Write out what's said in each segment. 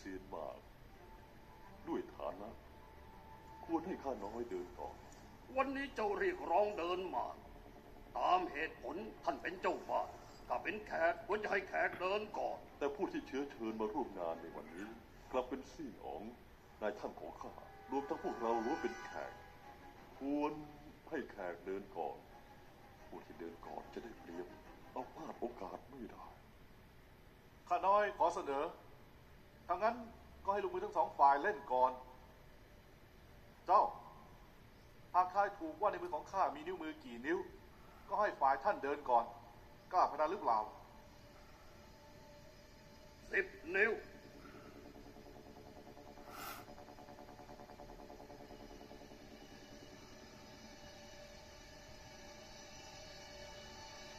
เซียนมาก ด้วยฐานะ ควรให้ข้าน้อยเดินต่อ วันนี้เจ้าเรียกร้องเดินมา ตามเหตุผลท่านเป็นเจ้าบ้านถ้าเป็นแขกควรจะให้แขกเดินก่อน แต่ผู้ที่เชื้อเชิญมาร่วมงานในวันนี้กลับเป็นซี่อ๋องนายท่านของข้ารวมทั้งพวกเราล้วนเป็นแขก ควรให้แขกเดินก่อน ผู้ที่เดินก่อนจะได้เปรียบเอาพลาดโอกาสไม่ได้ ข้าน้อยขอเสนอ ถ้างั้นก็ให้ลูกมือทั้งสองฝ่ายเล่นก่อน เจ้า หากทายถูกว่าในมือของข้ามีนิ้วมือกี่นิ้ว ก็ให้ฝ่ายท่านเดินก่อน กล้าพนันหรือเปล่าสิบนิ้ว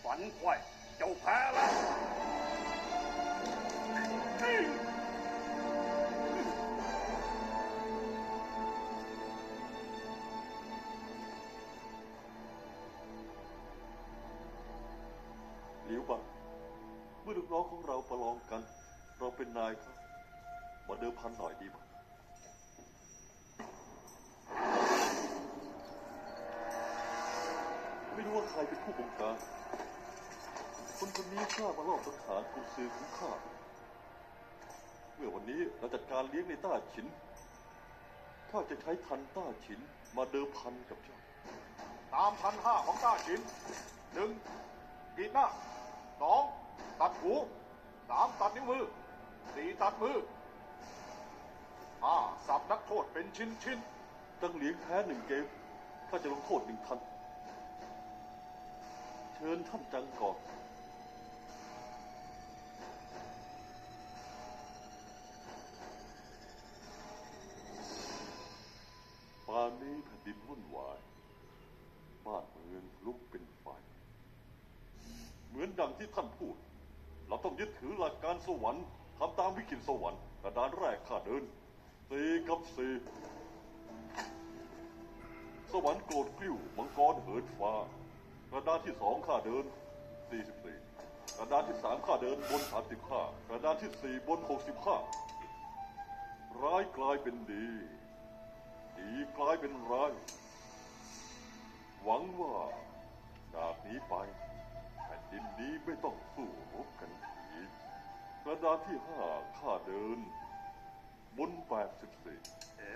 ฝันไขว้เจ้าแพ้แล้ว หลียวบังเมื่อลูกน้องของเราประลองกัน เราเป็นนายเขามาเดิมพันหน่อยดีไหมไม่รู้ว่าใครเป็นผู้บงการ คนคนนี้ข้ามาลอบสังหารกุซือของข้า เมื่อวันนี้เราจัดการเลี้ยงในต้าฉิน ข้าจะใช้ทันต้าฉินมาเดิมพันกับเจ้า ตามพันห้าของต้าฉินหนึ่งกีดหน้า สองตัดหูสามตัดนิ้วมือสี่ตัดมือห้าสับนักโทษเป็นชิ้นชิ้นตั้งเหลียงแพ้หนึ่งเกมข้าจะลงโทษหนึ่งทัน เชิญท่านจังก่อน ป่านนี้แผ่นดินวุ่นวาย บ้านเมืองลุกเป็นไฟ เหมื อนดังที่ท่านพูด เราต้องยึดถือหลักการสวรรค์ทำตามวิกฤตสวรรค์กระดานแรกข้าเดินสี่กับสี่สวรรค์โกรธกลิ้วมังกรเหินฟ้ากระดานที่สองข้าเดิน44กระดานที่สามข้าเดินบน35กระดานที่สี่บน65ร้ายกลายเป็นดี ดีกลายเป็นร้าย หวังว่าจากนี้ไป นี้ไม่ต้องสู้รบกันทีกระดานที่ห้าข้าเดินบน84เอ๋